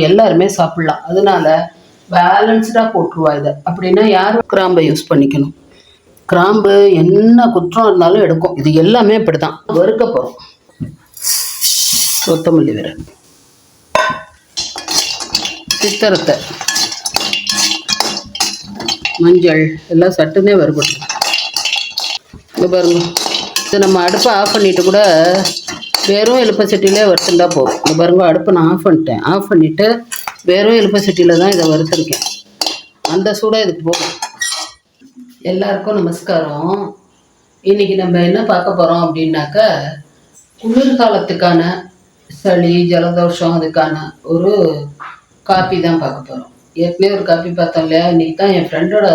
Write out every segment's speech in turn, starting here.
எல்லாருமே சாப்பிடலாம். அதனால பேலன்ஸ்டாக போட்டுருவா இதை. அப்படின்னா யாரும் கிராம்பை யூஸ் பண்ணிக்கணும்? கிராம்பு என்ன குற்றம் இருந்தாலும் எடுக்கும். இது எல்லாமே இப்படி தான் வறுக்க போகிறோம் கொத்தமல்லி வேற சித்திரத்தை. மஞ்சள். எல்லாம் சட்டுனே வறுபட்டு இது பாருங்க. இது நம்ம அடுப்பை ஆஃப் பண்ணிட்டு கூட வெறும் எலுப்பை சட்டியிலே வறுத்துட்டா போதும். இங்கே பாருங்க அடுப்பை நான் ஆஃப் பண்ணிட்டேன். ஆஃப் பண்ணிவிட்டு வெறும் எலுப்பை சட்டியில் தான் இதை வறுத்துருக்கேன். அந்த சூடாக இதுக்கு போகும் எல்லாருக்கும் நமஸ்காரம். இன்னைக்கு நம்ம என்ன பார்க்க போகிறோம் அப்படின்னாக்க குளிர்காலத்துக்கான சளி ஜலதோஷம் அதுக்கான ஒரு காப்பி தான் பார்க்க போகிறோம் ஏற்கனவே ஒரு காப்பி பார்த்தோம் இல்லையா? இன்னைக்கு தான் என் ஃப்ரெண்டோட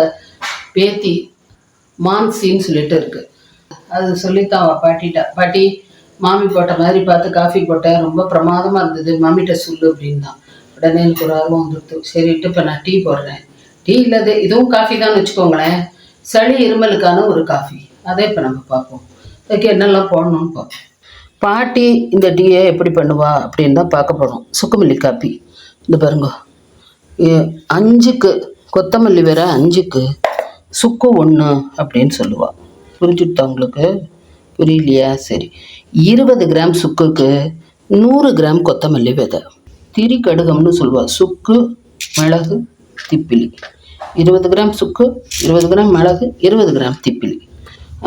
பேத்தி மான்சின்னு சொல்லிட்டு இருக்கு. அது சொல்லித்தான் அவள் பாட்டிட்டா. பாட்டி மாமி போட்ட மாதிரி பார்த்து காஃபி போட்டேன். ரொம்ப பிரமாதமாக இருந்தது. மாமிகிட்ட சொல்லு அப்படின்னா. உடனே எனக்கு ஒரு ஆர்வம் வந்துடுது சரிட்டு இப்போ நான் டீ போடுறேன். டீ இல்லாத இதுவும் காஃபி தான் வச்சுக்கோங்களேன். சளி இருமலுக்கான ஒரு காஃபி. அதை இப்போ நம்ம பார்ப்போம். அதுக்கு என்னெல்லாம் போடணும்னு பார்ப்போம். பாட்டி இந்த டீயை எப்படி பண்ணுவா அப்படின்னு தான் பார்க்க போகிறோம் சுக்குமல்லி காப்பி. இந்த பாருங்க. ஏ- அஞ்சுக்கு கொத்தமல்லி வேற அஞ்சுக்கு சுக்கு ஒன்று அப்படின்னு சொல்லுவாள் புரிஞ்சுட்டா உங்களுக்கு? புரியலையா? சரி. இருபது கிராம் சுக்குக்கு நூறு கிராம் கொத்தமல்லி விதை. திரி கடுகம்னு சொல்லுவாள் சுக்கு மிளகு திப்பிலி. இருபது கிராம் சுக்கு இருபது கிராம் மிளகு இருபது கிராம் திப்பிலி.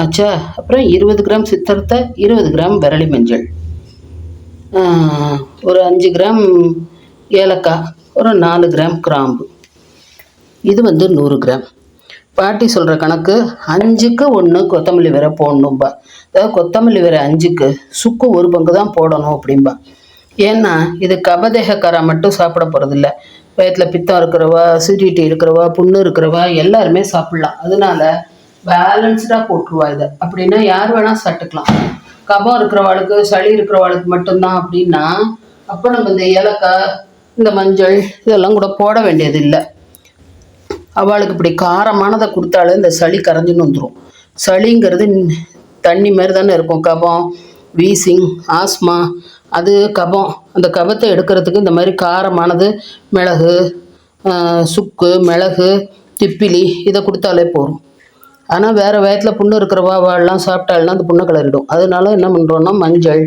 ஆச்சா. அப்புறம் இருபது கிராம் சித்திரத்தை இருபது கிராம் விரலி மஞ்சள். ஒரு அஞ்சு கிராம் ஏலக்காய் ஒரு நாலு கிராம் கிராம்பு. இது வந்து நூறு கிராம். பாட்டி சொல்கிற கணக்கு அஞ்சுக்கு ஒன்று கொத்தமல்லி விரை போடணும்பா. அதாவது கொத்தமல்லி விரை அஞ்சுக்கு சுக்கு ஒரு பங்கு தான் போடணும் அப்படிம்பா. ஏன்னா இது கபதேகக்காரா மட்டும் சாப்பிட போகிறதில்ல வயத்தில் பித்தம் இருக்கிறவா அசிடிட்டி இருக்கிறவா புண்ணு இருக்கிறவா எல்லாருமே சாப்பிட்லாம். அதனால பேலன்ஸ்டாக போட்டுருவா இதை. அப்படின்னா யார் வேணால் சாப்பிட்டுக்கலாம். கபம் இருக்கிறவாளுக்கு சளி இருக்கிறவாளுக்கு மட்டும்தான் அப்படின்னா அப்போ நம்ம இந்த ஏலக்காய் இந்த மஞ்சள் இதெல்லாம் கூட போட வேண்டியது இல்லை அவளுக்கு இப்படி காரமானதை கொடுத்தாலே இந்த சளி கரைஞ்சின்னு வந்துடும் சளிங்கிறது தண்ணி மாதிரி தானே இருக்கும். கபம் வீசிங் ஆஸ்மா அது கபம். அந்த கபத்தை எடுக்கிறதுக்கு இந்த மாதிரி காரமானது மிளகு சுக்கு மிளகு திப்பிலி இதை கொடுத்தாலே போதும். ஆனால் வேறு வயத்தில் புண்ணு இருக்கிறவா வாழலாம் சாப்பிட்டாலாம் அந்த புண்ணை கிளறிடும். அதனால என்ன பண்ணுறோன்னா மஞ்சள்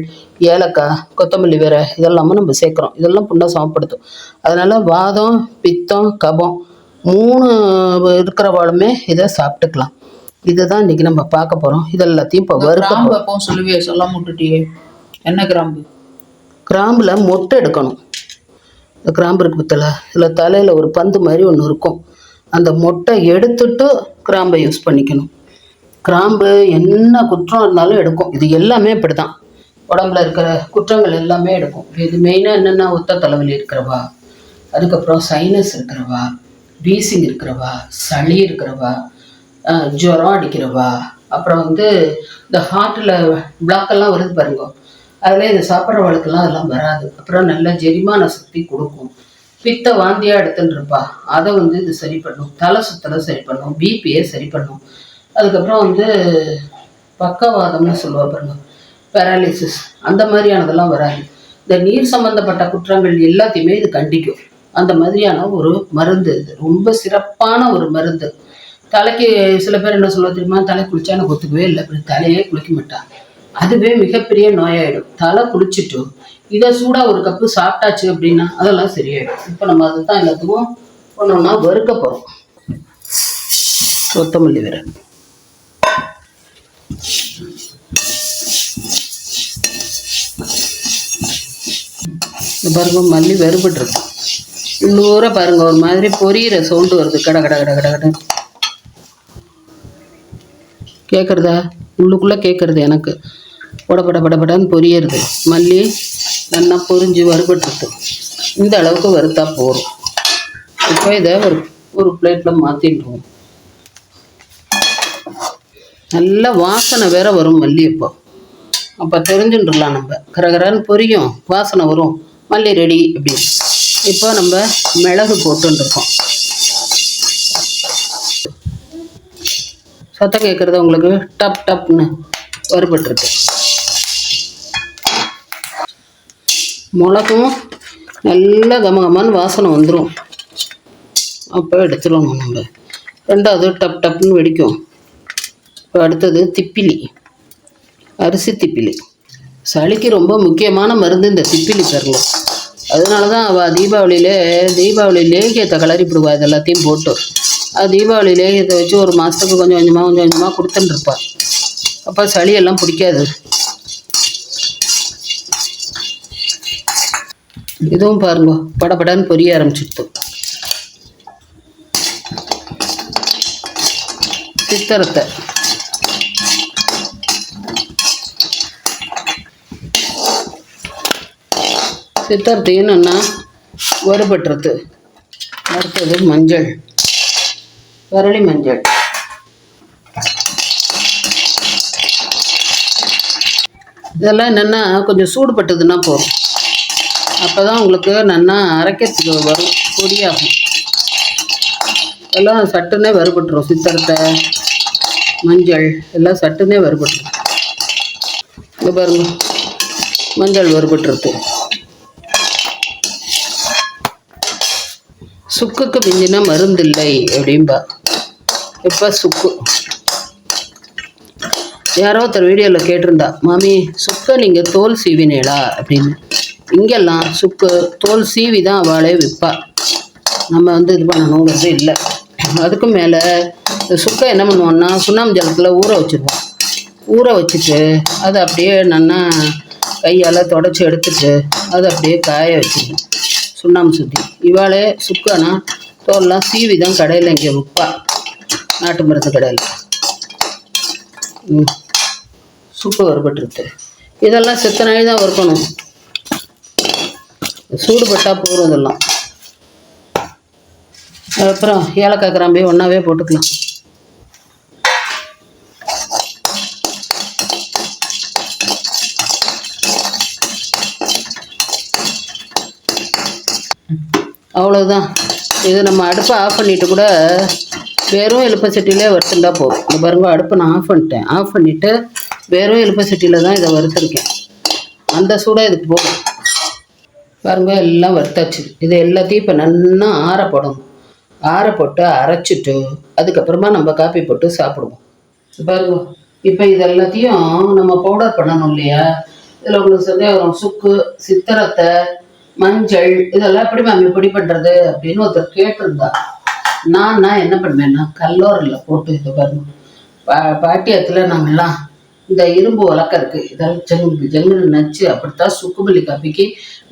ஏலக்காய் கொத்தமல்லி வேற இதெல்லாமும் நம்ம சேர்க்குறோம். இதெல்லாம் புண்ணை சமப்படுத்தும். அதனால் வாதம் பித்தம் கபம் மூணு இருக்கிறவாளுமே இதை சாப்பிட்டுக்கலாம். இதுதான் இன்னைக்கு நம்ம பார்க்க போகிறோம் இதெல்லாத்தையும் இப்போ வறுக்க கிராம்பு எப்பவும் சொல்லுவியே சொல்லாம விட்டுட்டியே. என்ன கிராம்பு? கிராம்பில் மொட்டை எடுக்கணும். இந்த கிராம்பு இருக்கு பத்தல இதில் தலையில் ஒரு பந்து மாதிரி ஒன்று இருக்கும். அந்த மொட்டை எடுத்துட்டு கிராம்பை யூஸ் பண்ணிக்கணும். கிராம்பு என்ன குற்றம் இருந்தாலும் எடுக்கும். இது எல்லாமே இப்படி தான் உடம்புல இருக்கிற குற்றங்கள் எல்லாமே எடுக்கும். இது மெயினாக என்னென்னா ஒத்த தலைவலி இருக்கிறவா? அதுக்கப்புறம் சைனஸ் இருக்கிறவா? வீசிங் இருக்கிறவா சளி இருக்கிறவா ஜுரம் அடிக்கிறவா அப்புறம் வந்து இந்த ஹார்ட்டில் பிளாக்கெல்லாம் வருது பாருங்க. அதில் இந்த சாப்பிட்றவளுக்கெல்லாம் அதெல்லாம் வராது. அப்புறம் நல்ல ஜெரிமான சக்தி கொடுக்கும். பித்த வாந்தியா எடுத்துன்னுருப்பா அதை வந்து இது சரி பண்ணும். தலை சுத்தலை சரி பண்ணும். பிபியை சரி பண்ணும். அதுக்கப்புறம் வந்து பக்கவாதம்னு சொல்லுவா பாருங்க. பேராலிசிஸ் அந்த மாதிரியானதெல்லாம் வராது. இந்த நீர் சம்மந்தப்பட்ட குற்றங்கள் எல்லாத்தையுமே இது கண்டிக்கும். அந்த மாதிரியான ஒரு மருந்து இது. ரொம்ப சிறப்பான ஒரு மருந்து. தலைக்கு சில பேர் என்ன சொல்ல தெரியுமா? தலை குளிச்சா எனக்கு ஒத்துக்கவே இல்லை. அப்படி தலையே குளிக்க மாட்டான் அதுவே மிகப்பெரிய நோயாயிடும். தலை குளிச்சுட்டு இதை சூடாக ஒரு கப்பு சாப்பிட்டாச்சு அப்படின்னா அதெல்லாம் சரியாயிடும். இப்போ நம்ம அதை தான் எல்லாத்துக்கும் ஒன்றா வறுக்க போகிறோம் கொத்தமல்லி விரை. இந்த பாருங்க மல்லி வெறுபட்டுருக்கு. உள்ளூர பாருங்க ஒரு மாதிரி பொரியிற சவுண்டு வருது. கட கட கட கட கட. கேட்குறதா உள்ளுக்குள்ளே கேட்குறது எனக்கு. பட பட பொரியறது. மல்லி நல்லா பொரிஞ்சு வறுபட்டுருக்கு. இந்த அளவுக்கு வறுத்தா போதும். இப்போ இதை ஒரு ஒரு பிளேட்டில் மாற்றிடுவோம் நல்ல வாசனை வேற வரும் மல்லி இப்போ அப்போ தெரிஞ்சுட்டுலாம் நம்ம. கரகரான்னு பொரியும். வாசனை வரும். மல்லி ரெடி அப்படின்னு. இப்போ நம்ம மிளகு போட்டுருக்கோம் சத்தம் கேட்குறது உங்களுக்கு? டப் டப்னு வருபட்டுருக்கு. மிளகும் நல்லா கமகமான வாசனை வந்துடும் அப்போ எடுத்துடணும் நம்ம. ரெண்டாவது டப் டப்னு வெடிக்கும். இப்போ அடுத்தது திப்பிலி. அரிசி திப்பிலி. சளிக்கு ரொம்ப முக்கியமான மருந்து இந்த திப்பிலி தரலாம் அதனால தான் அவள் தீபாவளியிலே தீபாவளி லேகியத்தை கிளறிப்பிடுவா இது எல்லாத்தையும் போட்டு. அது தீபாவளி லேகியத்தை வச்சு ஒரு மாதத்துக்கு கொஞ்சம் கொஞ்சமாக கொஞ்சம் கொஞ்சமாக கொடுத்துன்னு அப்போ சளியெல்லாம் பிடிக்காது. இதுவும் பாருங்க படபடன்னு பொரிய ஆரம்பிச்சிடுது சித்திரத்தை. சித்திரத்தையும் நல்லா வறுபட்டுறது அடுத்தது மஞ்சள். வரளி மஞ்சள். இதெல்லாம் என்னென்னா கொஞ்சம் சூடுபட்டதுன்னா போதும். அப்போ தான் உங்களுக்கு நல்லா அரைக்கிறதுக்கு வரும் பொடியாகும். எல்லாம் சட்டுன்னே வறுபட்டுரும் சித்தரத்தை மஞ்சள் எல்லாம் சட்டுன்னே வறுபட்டுரும் இங்கே பாருங்க மஞ்சள் வறுபட்டுருக்கு சுக்குக்கு பிஞ்சுன்னா மருந்து இல்லை அப்படின்பா இப்போ சுக்கு? யாரோ ஒருத்தர் வீடியோவில் கேட்டிருந்தா மாமி சுக்கை நீங்கள் தோல் சீவினேடா அப்படின்னு. இங்கெல்லாம் சுக்கு தோல் சீவி தான் அவளே விற்பா நம்ம வந்து இது பண்ணணுங்கிறது இல்லை. அதுக்கு மேலே சுக்கை என்ன பண்ணுவோம்னா சுண்ணாம்பு ஜலத்தில் ஊற வச்சுருவோம் ஊற வச்சுட்டு அதை அப்படியே நல்லா கையால் தொடச்சி எடுத்துட்டு அதை அப்படியே காய வச்சுருவோம் சுண்ணாம்பு சுற்றி இவாளே சுக்கானா தோல்லாம் சீவி தான் கடையில் இங்கே விற்பா? நாட்டு மருந்து கடையில். ம். சுக்கு வறுபட்டுருக்கு இதெல்லாம் செத்த தான் வறுக்கணும். சூடுபட்டா போகிறதெல்லாம் அப்புறம் ஏலக்காய் கிராம்பையும் ஒன்றாவே போட்டுக்கலாம். அவ்வளோதான் இது நம்ம அடுப்பை ஆஃப் பண்ணிட்டு கூட வெறும் எலுப்பை சட்டியிலே வறுத்துண்டா போதும். இந்த பாருங்க அடுப்பை நான் ஆஃப் பண்ணிட்டேன். ஆஃப் பண்ணிவிட்டு வெறும் எலுப்பை சட்டியில் தான் இதை வறுத்துருக்கேன். அந்த சூடாக இதுக்கு போகும் பாருங்க எல்லாம் வறுத்தாச்சு. இது எல்லாத்தையும் இப்போ நல்லா ஆற போடணும். ஆற போட்டு அரைச்சிட்டு அதுக்கப்புறமா நம்ம காப்பி போட்டு சாப்பிடுவோம். பாருங்க இப்போ இது எல்லாத்தையும் நம்ம பவுடர் பண்ணணும் இல்லையா? இதில் உங்களுக்கு சந்தேகம் சுக்கு சித்திரத்தை மஞ்சள் இதெல்லாம் எப்படி மேம் பொடி பண்ணுறது அப்படின்னு ஒருத்தர் கேட்டிருந்தா. நான் நான் என்ன பண்ணுவேன்னா கல்லோரில் போட்டு இது பாருங்க பா பாட்டியத்தில் நாங்கள்லாம் இந்த இரும்பு வழக்கருக்கு இதெல்லாம் ஜங்கு ஜங்குன்னு நச்சு அப்படித்தான் சுக்குமல்லி காப்பிக்கு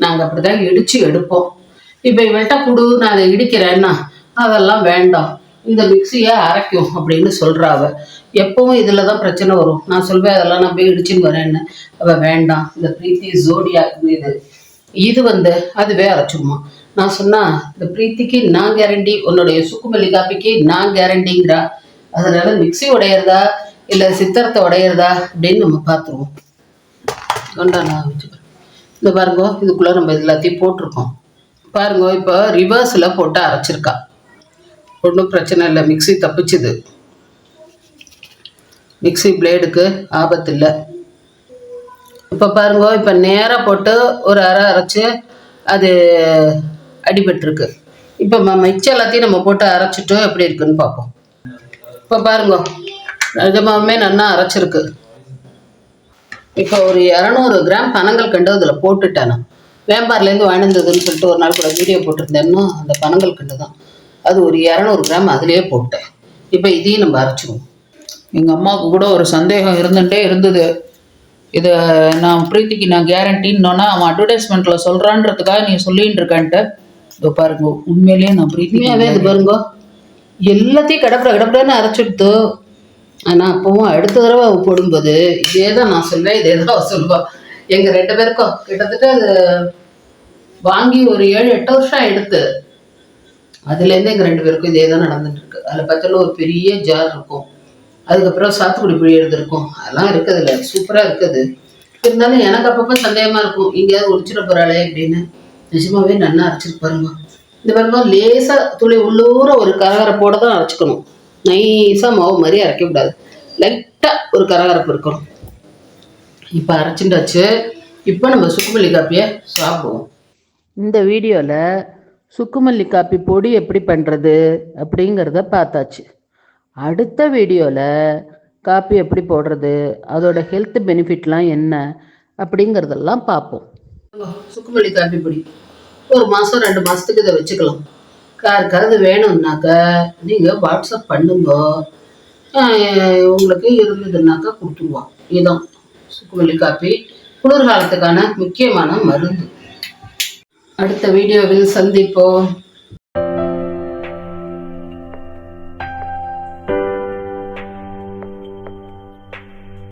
நாங்கள் அப்படி தான் இடித்து எடுப்போம். இப்போ இவள்கிட்ட கொடு நான் அதை இடிக்கிறேன்னா அதெல்லாம் வேண்டாம். இந்த மிக்சியை அரைக்கும் அப்படின்னு சொல்கிறா எப்பவும் இதில் தான் பிரச்சனை வரும். நான் சொல்வேன் அதெல்லாம் நான் போய் இடிச்சுன்னு வரேன்னு. அவள் வேண்டாம். இந்த பிரீத்தி ஜோடியா இது. இது வந்து அதுவே அரைச்சிடுமா நான் சொன்னா இந்த பிரீத்திக்கு நான் கேரண்டி உன்னுடைய சுக்குமல்லி காப்பிக்கு நான் கேரண்டிங்கிறா அதனால மிக்ஸி உடையிறதா இல்லை சித்திரத்தை உடையிறதா அப்படின்னு நம்ம பார்த்துருவோம் நான் வச்சுக்கிறேன். இந்த பாருங்க இதுக்குள்ளே நம்ம எல்லாத்தையும் போட்டிருக்கோம். பாருங்க இப்போ ரிவர்ஸில் போட்டு அரைச்சிருக்கா. ஒன்றும் பிரச்சனை இல்லை மிக்ஸி தப்பிச்சுது. மிக்ஸி பிளேடுக்கு ஆபத்து இல்லை. இப்போ பாருங்க இப்போ நேராக போட்டு ஒரு அரை அரைச்சி அது அடிபட்டுருக்கு. இப்போ ம- மிச்சம் எல்லாத்தையும் நம்ம போட்டு அரைச்சிட்டு எப்படி இருக்குன்னு பார்ப்போம் இப்போ பாருங்க நிஜமாவே நல்லா அரைச்சிருக்கு. இப்போ ஒரு இரநூறு கிராம் பனங்கள் கண்டு அதில் போட்டுட்டேன் நான். வேம்பார்லேருந்து வாழ்ந்ததுன்னு சொல்லிட்டு ஒரு நாள் கூட வீடியோ போட்டிருந்தேன்னா அந்த பனங்கள் கண்டு தான் அது ஒரு இரநூறு கிராம் அதுலேயே போட்டேன். இப்போ இதையும் நம்ம அரைச்சிடுவோம் எங்கள் அம்மாவுக்கு கூட ஒரு சந்தேகம் இருந்துகிட்டே இருந்தது. இதை நான் பிரீத்திக்கு நான் கேரண்டின்னொன்னா அவன் அட்வர்டைஸ்மெண்ட்டில் சொல்கிறான்றதுக்காக நீ சொல்லின்னு இருக்கேன்ட்டு இதோ பாருங்க உண்மையிலேயே நான் பிரீத்திக்கு உண்மையாகவே இது பாருங்க. எல்லாத்தையும் கடப்பட கடப்படன்னு அரைச்சிடுத்து ஆனால் அப்பவும் அடுத்த தடவை அவ போடும்போது இதே தான் நான் சொல்வேன் இதே தான் அவ சொல்லுவா எங்கள் ரெண்டு பேருக்கும் கிட்டத்தட்ட அது வாங்கி ஒரு ஏழு எட்டு வருஷம் ஆயிடுத்து. அதுலேருந்து எங்கள் ரெண்டு பேருக்கும் இதே தான் நடந்துட்டு இருக்கு அதில் பார்த்தாலும் ஒரு பெரிய ஜார் இருக்கும். அதுக்கப்புறம் சாத்துக்குடி புளி எழுதிருக்கும். அதெல்லாம் இருக்குது இல்லை சூப்பராக இருக்குது. இருந்தாலும் எனக்கு அப்பப்போ சந்தேகமாக இருக்கும். எங்கேயாவது ஒழிச்சிட போகிறாளே அப்படின்னு. நிஜமாவே நல்லா அரைச்சிட்டு பாருங்க. இந்த பாருங்க லேசாக துளி உள்ளூர ஒரு கரகரப்போட தான் அரைச்சிக்கணும். நைஸாக மாவு மாதிரி அரைக்கக்கூடாது லைட்டாக ஒரு கரகரப்பு இருக்கணும். இப்போ அரைச்சிண்டாச்சு இப்போ நம்ம சுக்குமல்லி காப்பியை சாப்பிடுவோம். இந்த வீடியோவில் சுக்குமல்லி காப்பி பொடி எப்படி பண்ணுறது அப்படிங்கிறத பார்த்தாச்சு. அடுத்த வீடியோவில் காப்பி எப்படி போடுறது அதோட ஹெல்த் பெனிஃபிட்லாம் என்ன அப்படிங்கிறதெல்லாம் பார்ப்போம். சுக்குமல்லி காப்பி பொடி. ஒரு மாதம் ரெண்டு மாதத்துக்கு இதை வச்சுக்கலாம். யாருக்காவது வேணும்னாக்க நீங்கள் வாட்ஸ்அப் பண்ணுங்க. உங்களுக்கு இருந்ததுன்னாக்கா கொடுத்துருவோம். இதுதான் சுக்குமல்லி காப்பி. குளிர்காலத்துக்கான முக்கியமான மருந்து. அடுத்த வீடியோவில் சந்திப்போம்.